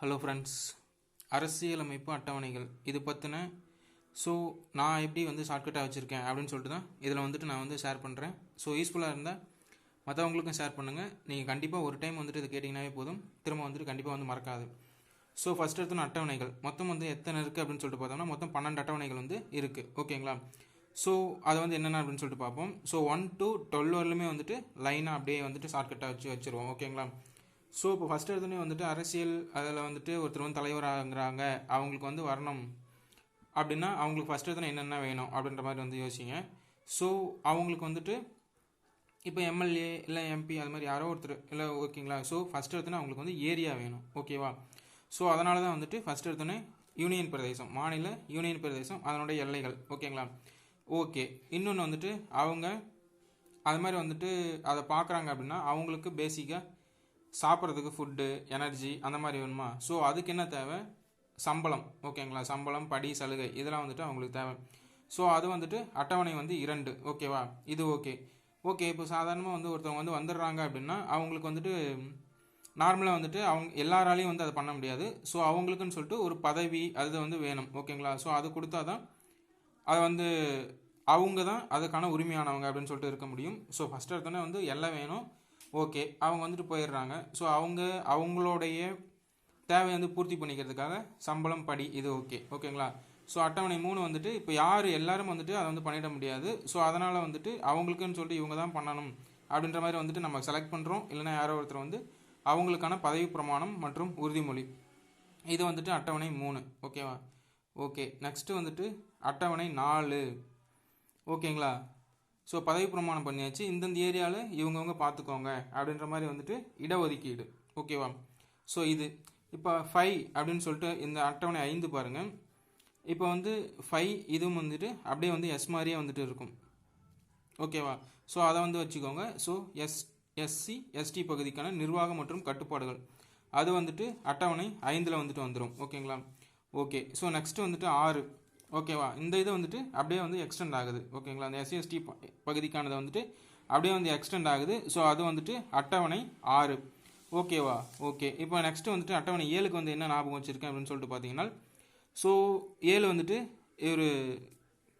Hello friends அரசியலமைப்பு அட்டவணைகள். இது பற்றின ஸோ நான் எப்படி வந்து ஷார்ட்கட்டாக வச்சுருக்கேன் அப்படின்னு சொல்லிட்டு தான் இதில் வந்துட்டு நான் வந்து ஷேர் பண்ணுறேன் ஸோ யூஸ்ஃபுல்லாக இருந்தால் மற்றவங்களுக்கும் ஷேர் பண்ணுங்கள் நீங்கள் கண்டிப்பாக ஒரு டைம் வந்துட்டு இதை கேட்டிங்கனாவே போதும். திரும்ப வந்துட்டு கண்டிப்பாக வந்து மறக்காது. ஸோ ஃபஸ்ட் எடுத்தோம் அட்டவணைகள். மொத்தம் வந்து எத்தனை இருக்குது அப்படின்னு சொல்லிட்டு பார்த்தோம்னா மொத்தம் பன்னெண்டு அட்டவணைகள் வந்து இருக்குது ஓகேங்களா ஸோ அதை வந்து என்னென்ன அப்படின்னு சொல்லிட்டு பார்ப்போம். ஸோ ஒன் டு டுவெல் வரலுமே வந்துட்டு லைனாக அப்படியே வந்துட்டு ஷார்ட்கட்டாக வச்சு வச்சுருவோம். ஓகேங்களா ஸோ இப்போ ஃபஸ்ட் எடுத்தோடனே வந்துட்டு அரசியல் அதில் வந்துட்டு ஒருத்தர் வந்து தலைவராகிறாங்க அவங்களுக்கு வந்து வரணும் அப்படின்னா அவங்களுக்கு ஃபஸ்ட் எடுத்தோடனே என்னென்ன வேணும் அப்படின்ற மாதிரி வந்து யோசிங்க. ஸோ அவங்களுக்கு வந்துட்டு இப்போ எம்எல்ஏ இல்லை எம்பி அது மாதிரி யாரோ ஒருத்தர் இல்லை ஓகேங்களா ஸோ ஃபஸ்ட் எடுத்தோன்னே அவங்களுக்கு வந்து ஏரியா வேணும் ஓகேவா ஸோ அதனால தான் வந்துட்டு ஃபஸ்ட் எடுத்தோன்னே யூனியன் பிரதேசம் மாநில யூனியன் பிரதேசம் அதனுடைய எல்லைகள் ஓகேங்களா ஓகே இன்னொன்று வந்துட்டு அவங்க அது மாதிரி வந்துட்டு அதை பார்க்குறாங்க அப்படின்னா அவங்களுக்கு பேசிக்காக சாப்பிட்றதுக்கு ஃபுட்டு எனர்ஜி அந்த மாதிரி வேணுமா? ஸோ அதுக்கு என்ன தேவை? சம்பளம். ஓகேங்களா சம்பளம் படி சலுகை. இதெல்லாம் வந்துட்டு அவங்களுக்கு தேவை. ஸோ அது வந்துட்டு அட்டவணை வந்து இரண்டு. ஓகேவா இது ஓகே ஓகே இப்போ சாதாரணமாக வந்து ஒருத்தவங்க வந்து வந்துடுறாங்க அப்படின்னா அவங்களுக்கு வந்துட்டு நார்மலாக வந்துட்டு அவங்க எல்லாராலையும் வந்து அதை பண்ண முடியாது. ஸோ அவங்களுக்குன்னு சொல்லிட்டு ஒரு பதவி அது வந்து வேணும். ஓகேங்களா ஸோ அது கொடுத்தா தான் அதை வந்து அவங்க தான் அதுக்கான உரிமையானவங்க அப்படின்னு சொல்லிட்டு இருக்க முடியும். ஸோ ஃபஸ்ட் எடுத்தோன்னே வந்து எல்லாம் வேணும். ஓகே அவங்க வந்துட்டு போயிடுறாங்க. ஸோ அவங்க அவங்களுடைய தேவையை வந்து பூர்த்தி பண்ணிக்கிறதுக்காக சம்பளம் படி இது ஓகே. ஓகேங்களா? ஸோ அட்டவணை மூணு வந்துட்டு இப்போ யார் எல்லாரும் வந்துட்டு அதை வந்து பண்ணிட முடியாது. ஸோ அதனால் வந்துட்டு அவங்களுக்குன்னு சொல்லிட்டு இவங்க தான் பண்ணணும் அப்படின்ற மாதிரி வந்துட்டு நம்ம செலக்ட் பண்ணுறோம் இல்லைனா யாரோ ஒருத்தர் வந்து அவங்களுக்கான பதவி பிரமாணம் மற்றும் உறுதிமொழி. இது வந்துட்டு அட்டவணை மூணு. ஓகேவா? ஓகே நெக்ஸ்ட்டு வந்துட்டு அட்டவணை நாலு. ஓகேங்களா? ஸோ பதவி பிரமாணம் பண்ணியாச்சு. இந்தந்த ஏரியாவில் இவங்கவுங்க பார்த்துக்கோங்க அப்படின்ற மாதிரி வந்துட்டு இடஒதுக்கீடு. ஓகேவா ஸோ இது. இப்போ ஃபைவ் அப்படின்னு சொல்லிட்டு இந்த அட்டவணை ஐந்து பாருங்கள் இப்போ வந்து ஃபைவ் இதுவும் வந்துட்டு அப்படியே வந்து எஸ் மாதிரியே வந்துட்டு இருக்கும். ஓகேவா ஸோ அதை வந்து வச்சுக்கோங்க. ஸோ எஸ் எஸ்சி எஸ்டி பகுதிக்கான நிர்வாகம் மற்றும் கட்டுப்பாடுகள். அது வந்துட்டு அட்டவணை ஐந்தில் வந்துட்டு வந்துடும் ஓகேங்களா ஓகே ஸோ நெக்ஸ்ட்டு வந்துட்டு ஆறு. ஓகேவா இந்த இது வந்துட்டு அப்படியே வந்து எக்ஸ்டெண்ட் ஆகுது. ஓகேங்களா அந்த எஸ்சிஎஸ்டி பகுதிக்கானதை பகுதிக்கானது வந்துட்டு அப்படியே வந்து எக்ஸ்டெண்ட் ஆகுது. ஸோ அது வந்துட்டு அட்டவணை ஆறு. ஓகேவா ஓகே இப்போ நெக்ஸ்ட்டு வந்துட்டு அட்டவணை ஏழுக்கு வந்து என்ன ஞாபகம் வச்சுருக்கேன் அப்படின்னு சொல்லிட்டு பார்த்தீங்கன்னா ஸோ ஏழு வந்துட்டு ஒரு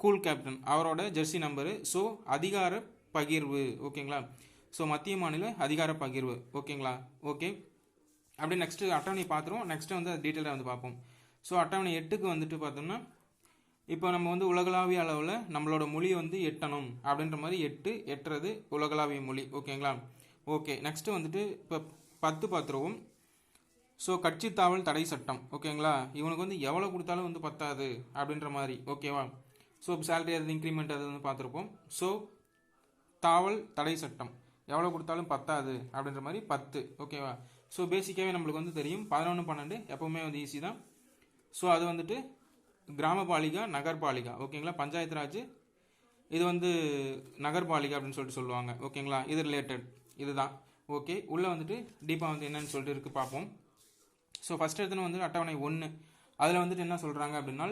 கூல் கேப்டன் அவரோட ஜெர்சி நம்பரு ஸோ அதிகார பகிர்வு. ஓகேங்களா ஸோ மத்திய மாநில அதிகார பகிர்வு. ஓகேங்களா ஓகே அப்படியே நெக்ஸ்ட்டு அட்டவணை பார்த்துருவோம் நெக்ஸ்ட்டு வந்து அது டீட்டெயிலாக வந்து பார்ப்போம் ஸோ அட்டவணை எட்டுக்கு வந்துட்டு பார்த்தோம்னா இப்போ நம்ம வந்து உலகளாவிய அளவில் நம்மளோட மொழி வந்து எட்டணும் அப்படின்ற மாதிரி எட்டு எட்டுறது உலகளாவிய மொழி. ஓகேங்களா? ஓகே நெக்ஸ்ட்டு வந்துட்டு இப்போ பத்து பார்த்துருவோம் ஸோ கட்சி தாவல் தடை சட்டம். ஓகேங்களா? இவனுக்கு வந்து எவ்வளோ கொடுத்தாலும் வந்து பத்தாது அப்படின்ற மாதிரி. ஓகேவா? ஸோ சேலரி அது இன்க்ரிமெண்ட் அது வந்து பார்த்துருப்போம் ஸோ தாவல் தடை சட்டம். எவ்வளோ கொடுத்தாலும் பத்தாது அப்படின்ற மாதிரி பத்து. ஓகேவா? ஸோ பேசிக்காகவே நம்மளுக்கு வந்து தெரியும். பதினொன்று பன்னெண்டு எப்போவுமே வந்து ஈஸி தான். ஸோ அது வந்துட்டு கிராமபாலிகா நகர்பாலிகா. ஓகேங்களா? பஞ்சாயத்து ராஜ் இது வந்து நகர்பாலிகா அப்படின்னு சொல்லிட்டு சொல்லுவாங்க. ஓகேங்களா? இது ரிலேட்டட் இதுதான். ஓகே. உள்ளே வந்துட்டு டீப்பாக வந்து என்னன்னு சொல்லிட்டு இருக்குது பார்ப்போம் ஸோ ஃபஸ்ட் எடுத்துன்னு வந்து அட்டவணை ஒன்று அதில் வந்துட்டு என்ன சொல்கிறாங்க அப்படின்னா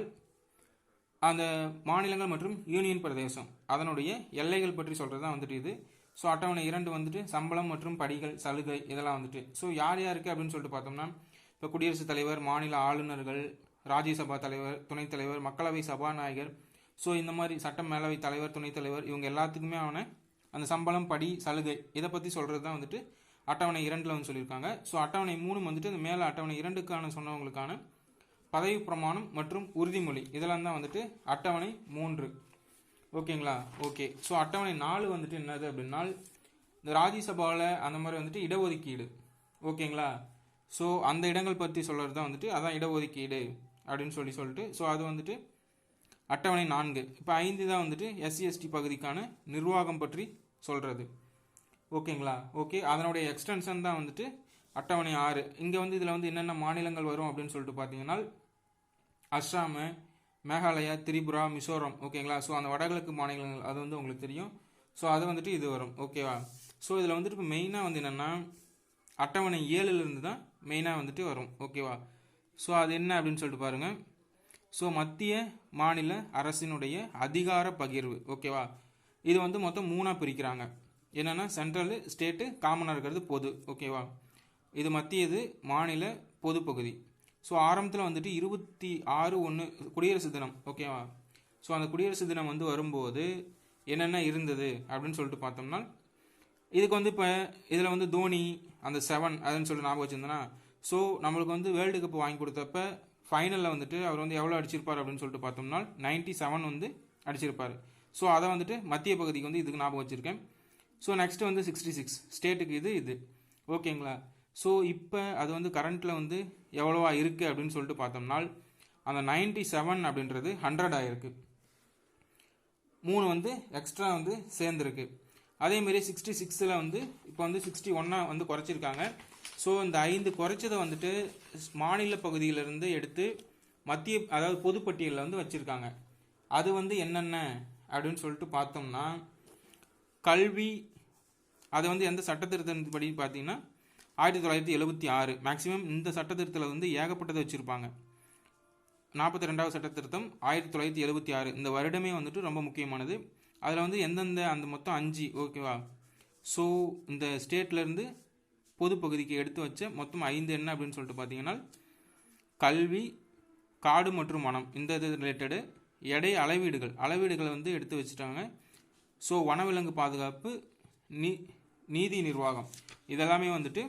அந்த மாநிலங்கள் மற்றும் யூனியன் பிரதேசம். அதனுடைய எல்லைகள் பற்றி சொல்கிறது தான் வந்துட்டு இது. ஸோ அட்டவணை இரண்டு வந்துட்டு சம்பளம் மற்றும் படிகள் சலுகை இதெல்லாம் வந்துட்டு. ஸோ யார் யாருக்கு அப்படின்னு சொல்லிட்டு பார்த்தோம்னா இப்போ குடியரசுத் தலைவர் மாநில ஆளுநர்கள் ராஜ்யசபா தலைவர் துணைத் தலைவர் மக்களவை சபாநாயகர். ஸோ இந்த மாதிரி சட்ட மேலவை தலைவர் துணைத் தலைவர் இவங்க எல்லாத்துக்குமே ஆன அந்த சம்பளம் படி சலுகை இதை பற்றி சொல்கிறது தான் வந்துட்டு அட்டவணை இரண்டில் வந்து சொல்லியிருக்காங்க. ஸோ அட்டவணை மூணு வந்துட்டு இந்த மேலே அட்டவணை இரண்டுக்கான சொன்னவங்களுக்கான பதவி பிரமாணம் மற்றும் உறுதிமொழி. இதெல்லாம் தான் வந்துட்டு அட்டவணை மூன்று. ஓகேங்களா? ஓகே. ஸோ அட்டவணை நாலு வந்துட்டு என்னது அப்படின்னா இந்த ராஜ்யசபாவில் அந்த மாதிரி வந்துட்டு இடஒதுக்கீடு. ஓகேங்களா? ஸோ அந்த இடங்கள் பற்றி சொல்கிறது தான் வந்துட்டு அதான் இடஒதுக்கீடு. அப்படின்னு சொல்லி சொல்லிட்டு ஸோ அது வந்துட்டு அட்டவணை நான்கு. இப்போ ஐந்து தான் வந்துட்டு எஸ்சிஎஸ்டி பகுதிக்கான நிர்வாகம் பற்றி சொல்கிறது ஓகேங்களா ஓகே அதனுடைய எக்ஸ்டென்ஷன் தான் வந்துட்டு அட்டவணை ஆறு. இங்கே வந்து இதில் வந்து என்னென்ன மாநிலங்கள் வரும் அப்படின்னு சொல்லிட்டு பார்த்தீங்கன்னா அஸ்ஸாமு மேகாலயா திரிபுரா மிசோரம். ஓகேங்களா ஸோ அந்த வடகிழக்கு மாநிலங்கள் அது வந்து உங்களுக்கு தெரியும். ஸோ அது வந்துட்டு இது வரும். ஓகேவா ஸோ இதில் வந்துட்டு இப்போ மெயினாக வந்து என்னென்னா அட்டவணை ஏழுலேருந்து தான் மெயினாக வந்துட்டு வரும். ஓகேவா ஸோ அது என்ன அப்படின்னு சொல்லிட்டு பாருங்கள் ஸோ மத்திய மாநில அரசினுடைய அதிகார பகிர்வு ஓகேவா இது வந்து மொத்தம் மூணாக பிரிக்கிறாங்க. என்னென்னா சென்ட்ரலு ஸ்டேட்டு காமனாக இருக்கிறது பொது ஓகேவா இது மத்தியது மாநில பொது பகுதி. ஸோ ஆரம்பத்தில் வந்துட்டு இருபத்தி ஆறு ஒன்று குடியரசு தினம் ஓகேவா ஸோ அந்த குடியரசு தினம் வந்து வரும்போது என்னென்ன இருந்தது அப்படின்னு சொல்லிட்டு பார்த்தோம்னா இதுக்கு வந்து இப்போ இதில் வந்து தோனி அந்த செவன் அதுன்னு சொல்லிட்டு ஞாபகம் வச்சுருந்தேன்னா ஸோ நம்மளுக்கு வந்து வேர்ல்டு கப் வாங்கி கொடுத்தப்ப ஃபைனலில் வந்துட்டு அவர் வந்து எவ்வளோ அடிச்சிருப்பார் அப்படின்னு சொல்லிட்டு பார்த்தோம்னா நைன்ட்டி செவன் வந்து அடிச்சிருப்பார். ஸோ அதை வந்துட்டு மத்திய பகுதிக்கு வந்து இதுக்கு ஞாபகம் வச்சுருக்கேன். ஸோ நெக்ஸ்ட் வந்து சிக்ஸ்டி சிக்ஸ் ஸ்டேட்டுக்கு இது இது. ஓகேங்களா ஸோ இப்போ அது வந்து கரண்ட்டில் வந்து எவ்வளோவா இருக்குது அப்படின்னு சொல்லிட்டு பார்த்தோம்னா அந்த நைன்ட்டி செவன் அப்படின்றது ஹண்ட்ரட் ஆகிருக்கு மூணு வந்து எக்ஸ்ட்ரா வந்து சேர்ந்துருக்கு. அதேமாரி சிக்ஸ்டி சிக்ஸில் வந்து இப்போ வந்து சிக்ஸ்டி ஒன்னாக வந்து குறைச்சிருக்காங்க. ஸோ இந்த ஐந்து குறைச்சதை வந்துட்டு மாநில பகுதியிலிருந்து எடுத்து மத்திய அதாவது பொதுப்பட்டியலில் வந்து வச்சுருக்காங்க. அது வந்து என்னென்ன அப்படின்னு சொல்லிட்டு பார்த்தோம்னா கல்வி அது வந்து எந்த சட்ட படி பார்த்தீங்கன்னா ஆயிரத்தி தொள்ளாயிரத்தி எழுபத்தி ஆறு மேக்ஸிமம் இந்த சட்டத்திருத்தத்தில் வந்து ஏகப்பட்டதை வச்சுருப்பாங்க. நாற்பத்தி ரெண்டாவது சட்டத்திருத்தம் ஆயிரத்தி தொள்ளாயிரத்தி எழுபத்தி ஆறு இந்த வருடமே வந்துட்டு ரொம்ப முக்கியமானது. அதில் வந்து எந்தெந்த அந்த மொத்தம் அஞ்சு ஓகேவா ஸோ இந்த ஸ்டேட்லேருந்து பொது பகுதிக்கு எடுத்து வச்ச மொத்தம் ஐந்து என்ன அப்படின்னு சொல்லிட்டு பார்த்தீங்கன்னா கல்வி காடு மற்றும் வனம். இந்த இது ரிலேட்டடு எடை அளவீடுகள். அளவீடுகளை வந்து எடுத்து வச்சுட்டாங்க. ஸோ வனவிலங்கு பாதுகாப்பு நீ நீதி நிர்வாகம். இதெல்லாமே வந்துட்டு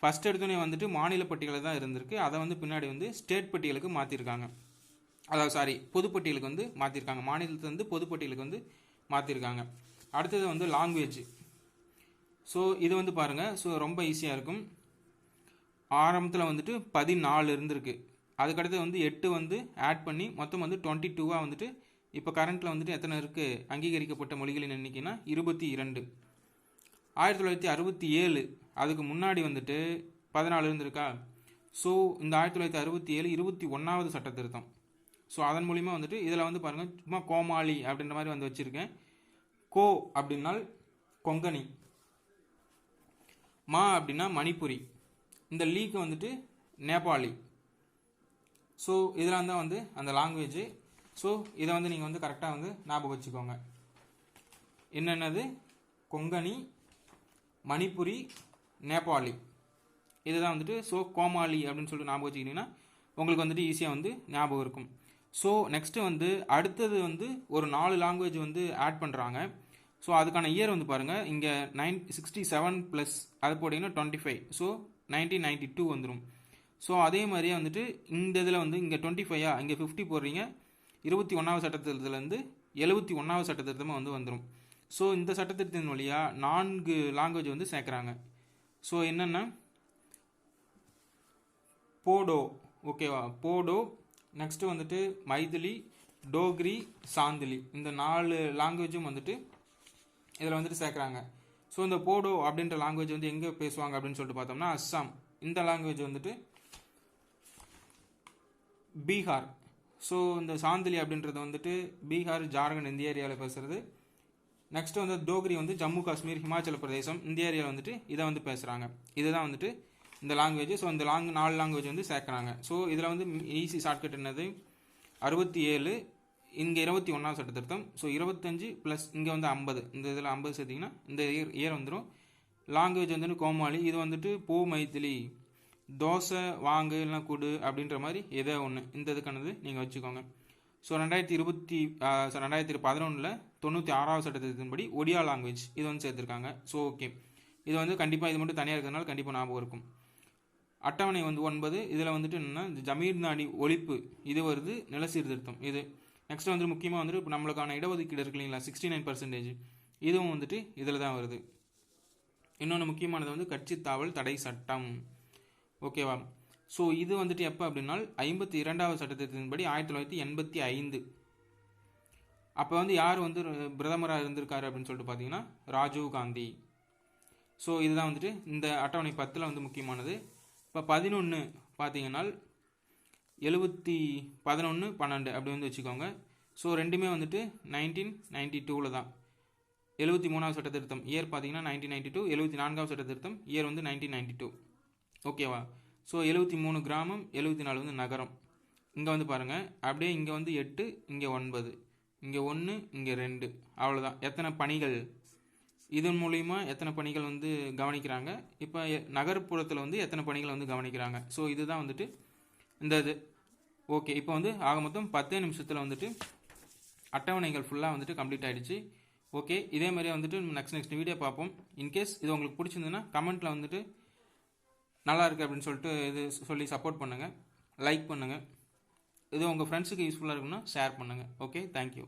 ஃபஸ்ட் எடுத்தோடனே வந்துட்டு மாநில பட்டியலில் தான் இருந்திருக்கு. அதை வந்து பின்னாடி வந்து ஸ்டேட் பட்டியலுக்கு மாற்றிருக்காங்க அதாவது சாரி பொதுப்பட்டியலுக்கு வந்து மாற்றிருக்காங்க மாநிலத்திலேருந்து பொதுப்பட்டியலுக்கு வந்து மாற்றிருக்காங்க அடுத்தது வந்து லாங்குவேஜ் ஸோ இது வந்து பாருங்கள் ஸோ ரொம்ப ஈஸியாக இருக்கும். ஆரம்பத்தில் வந்துட்டு பதினாலு இருந்திருக்கு. அதுக்கடுத்து வந்து எட்டு வந்து ஆட் பண்ணி மொத்தம் வந்து டுவெண்ட்டி டூவாக வந்துட்டு இப்போ கரண்ட்டில் வந்துட்டு எத்தனை இருக்குது அங்கீகரிக்கப்பட்ட மொழிகளின் எண்ணிக்கைனா இருபத்தி இரண்டு. ஆயிரத்தி தொள்ளாயிரத்தி அறுபத்தி ஏழு அதுக்கு முன்னாடி வந்துட்டு பதினாலு இருந்திருக்கா? ஸோ இந்த ஆயிரத்தி தொள்ளாயிரத்தி அறுபத்தி ஏழு இருபத்தி ஒன்றாவது சட்ட திருத்தம் ஸோ அதன் மூலிமா வந்துட்டு இதில் வந்து பாருங்கள் சும்மா கோமாளி அப்படின்ற மாதிரி வந்து வச்சுருக்கேன். கோ அப்படின்னால் கொங்கணி. மா அப்படின்னா மணிப்புரி. இந்த லீக்கு வந்துட்டு நேபாளி. ஸோ இதெல்லாம் தான் வந்து அந்த லாங்குவேஜ் ஸோ இதை வந்து நீங்கள் வந்து கரெக்டாக வந்து ஞாபகம் வச்சுக்கோங்க. என்னென்னது? கொங்கணி மணிப்புரி நேபாளி. இதுதான் வந்துட்டு ஸோ கோமாளி அப்படின்னு சொல்லிட்டு ஞாபகம் வச்சுக்கிட்டிங்கன்னா உங்களுக்கு வந்துட்டு ஈஸியாக வந்து ஞாபகம் இருக்கும். ஸோ நெக்ஸ்ட்டு வந்து அடுத்தது வந்து ஒரு நாலு லாங்குவேஜ் வந்து ஆட் பண்ணுறாங்க ஸோ அதுக்கான இயர் வந்து பாருங்கள் இங்கே நைன் சிக்ஸ்டி செவன் ப்ளஸ் அது போட்டிங்கன்னா twenty five so nineteen ninety two வந்துடும் ஸோ அதே மாதிரியே வந்துட்டு இந்த இதில் வந்து இங்கே டுவெண்ட்டி ஃபைவா இங்கே ஃபிஃப்டி போடுறீங்க. இருபத்தி ஒன்றாவது சட்டத்திட்டத்துலேருந்து எழுபத்தி ஒன்றாவது சட்டத்திட்டமாக வந்து வந்துடும் ஸோ இந்த சட்டத்திட்டத்தின் வழியாக நான்கு லாங்குவேஜ் வந்து சேர்க்குறாங்க. ஸோ என்னென்னா? போடோ. ஓகேவா போடோ. நெக்ஸ்ட்டு வந்துட்டு மைதிலி டோக்ரி சாந்திலி. இந்த நாலு லாங்குவேஜும் வந்துட்டு இதில் வந்துட்டு சேர்க்குறாங்க. ஸோ இந்த போடோ அப்படின்ற லாங்குவேஜ் வந்து எங்கே பேசுவாங்க அப்படின்னு சொல்லிட்டு பார்த்தோம்னா அஸ்ஸாம். இந்த லாங்குவேஜ் வந்துட்டு பீகார். ஸோ இந்த சாந்திலி அப்படின்றது வந்துட்டு பீகார் ஜார்க்கண்ட் இந்த ஏரியாவில் பேசுகிறது நெக்ஸ்ட் வந்து டோக்ரி வந்து ஜம்மு காஷ்மீர் ஹிமாச்சல பிரதேசம் இந்த ஏரியாவில் வந்துட்டு இதை வந்து பேசுகிறாங்க இதுதான் வந்துட்டு இந்த லாங்குவேஜ் ஸோ இந்த லாங் நாலு லாங்குவேஜ் வந்து சேர்க்குறாங்க. ஸோ இதில் வந்து ஈஸி ஷார்ட்கட் என்னது? அறுபத்தி ஏழு இங்கே இருபத்தி ஒன்றாவது சட்ட திருத்தம் ஸோ இருபத்தஞ்சு ப்ளஸ் இங்கே வந்து ஐம்பது. இந்த இதில் ஐம்பது சேர்த்திங்கன்னா இந்த இயர் இயர் வந்துடும் லாங்குவேஜ் வந்துட்டு கோமாளி இது வந்துட்டு பூ மைத்திலி தோசை வாங்கு இல்லைனா குடு அப்படின்ற மாதிரி ஏதோ ஒன்று இந்த இதுக்கானது நீங்கள் வச்சுக்கோங்க. ஸோ ரெண்டாயிரத்தி இருபத்தி ஸோ ரெண்டாயிரத்தி பதினொன்றில் தொண்ணூற்றி ஆறாவது சட்டத்தின்படி ஒடியா லாங்குவேஜ் இது வந்து சேர்த்துருக்காங்க. ஸோ ஓகே இது வந்து கண்டிப்பாக இது மட்டும் தனியாக இருக்கிறதுனால கண்டிப்பாக ஞாபகம் இருக்கும். அட்டவணை வந்து ஒன்பது. இதில் வந்துட்டு என்னென்னா இந்த ஒழிப்பு. இது வருது நில சீர்திருத்தம் இது நெக்ஸ்ட் வந்து முக்கியமாக வந்துட்டு இப்போ நம்மளுக்கான இடஒதுக்கீடு இருக்கு இல்லைங்களா? சிக்ஸ்டி நைன் பர்சன்டேஜ் இதுவும் வந்துட்டு இதில் தான் வருது. இன்னொன்று முக்கியமானது வந்து கட்சி தாவல் தடை சட்டம். ஓகேவா ஸோ இது வந்துட்டு எப்போ அப்படின்னா ஐம்பத்தி இரண்டாவது சட்டத்திட்டத்தின்படி ஆயிரத்தி தொள்ளாயிரத்தி எண்பத்தி ஐந்து. அப்போ வந்து யார் வந்து பிரதமராக இருந்திருக்காரு அப்படின்னு சொல்லிட்டு பார்த்தீங்கன்னா ராஜீவ் காந்தி. ஸோ இதுதான் வந்துட்டு இந்த அட்டவணை பத்தில் வந்து முக்கியமானது. இப்போ பதினொன்று பார்த்தீங்கன்னா எழுபத்தி பதினொன்று பன்னெண்டு அப்படி வந்து வச்சுக்கோங்க. ஸோ ரெண்டுமே வந்துட்டு நைன்டீன் நைன்டி டூவில் தான். எழுபத்தி மூணாவது சட்டத்திருத்தம். இயர் பார்த்தீங்கன்னா நைன்டீன் நைன்டி டூ எழுபத்தி நான்காவது சட்டத்திருத்தம். இயர் வந்து நைன்டீன் நைன்டி டூ ஓகேவா ஸோ எழுபத்தி மூணு கிராமம் எழுபத்தி நாலு வந்து நகரம். இங்கே வந்து பாருங்கள் அப்படியே இங்கே வந்து எட்டு இங்கே ஒன்பது. இங்கே ஒன்று இங்கே ரெண்டு. அவ்வளோதான் எத்தனை பணிகள்? இதன் மூலிமா எத்தனை பணிகள் வந்து கவனிக்கிறாங்க? இப்போ நகர்ப்புறத்தில் வந்து எத்தனை பணிகள் வந்து கவனிக்கிறாங்க? ஸோ இதுதான் வந்துட்டு இந்த இது. ஓகே இப்போ வந்து ஆக மொத்தம் பத்தே நிமிஷத்தில் வந்துட்டு அட்டவணைகள் ஃபுல்லாக வந்துட்டு கம்ப்ளீட் ஆகிடுச்சு ஓகே இதே மாதிரியே வந்துட்டு நெக்ஸ்ட் நெக்ஸ்ட் வீடியோ பார்ப்போம். இன்கேஸ் இது உங்களுக்கு பிடிச்சிருந்ததுன்னா கமெண்ட்டில் வந்துட்டு நல்லா இருக்குது அப்படின்னு சொல்லிட்டு இது சொல்லி சப்போர்ட் பண்ணுங்கள் லைக் பண்ணுங்கள் இது உங்கள் ஃப்ரெண்ட்ஸுக்கு யூஸ்ஃபுல்லாக இருக்குன்னா ஷேர் பண்ணுங்கள் ஓகே தேங்க்யூ